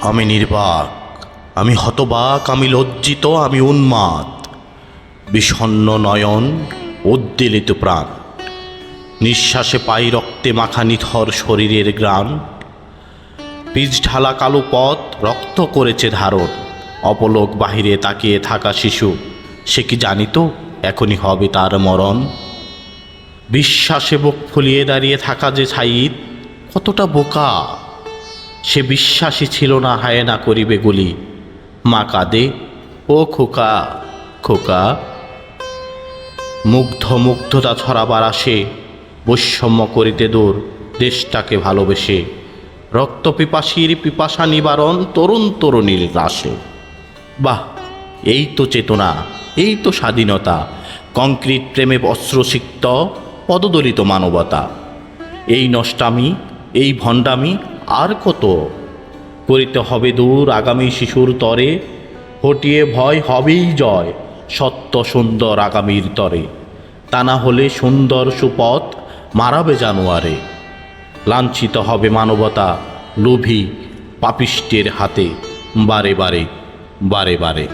আমি নির্বাক, আমি হতবাক, আমি লজ্জিত, আমি উন্মাদ। বিষণ্ন নয়ন উদ্বেলিত প্রাণ। নিঃশ্বাসে পাই রক্তে মাখা নিথর শরীরের গ্রাম পিচ ঢালা কালো পথ, রক্ত করেছে ধারণ। অপলোক বাহিরে তাকিয়ে থাকা শিশু, সে কি জানিত এখনই হবে তার মরণ? বিশ্বাসে বুক ফুলিয়ে দাঁড়িয়ে থাকা যে ছাইদ, কতটা বোকা! সে বিশ্বাসী ছিল না হায়না করিবে গুলি। মা কাঁদে, ও খোকা খোকা, মুগ্ধ মুগ্ধতা ছড়াবার আসে, বৈষম্য করিতে দূর, দেশটাকে ভালোবেসে। রক্ত পিপাসীর পিপাসা নিবারণ তরুণ তরুণীর রাশে বাহ, এই তো চেতনা, এই তো স্বাধীনতা, কংক্রিট প্রেমে অস্ত্রসিক্ত পদদলিত মানবতা। এই নষ্টামি এই ভণ্ডামি আর কত? করিতে হবে দূর আগামী শিশুর তরে, হটিয়ে ভয় হবেই জয় সত্য সুন্দর আগামীর তরে। তা না হলে সুন্দর সুপথ মারাবে জানুয়ারে। লাঞ্ছিত হবে মানবতা লোভী পাপিষ্টের হাতে, বারে বারে বারে বারে।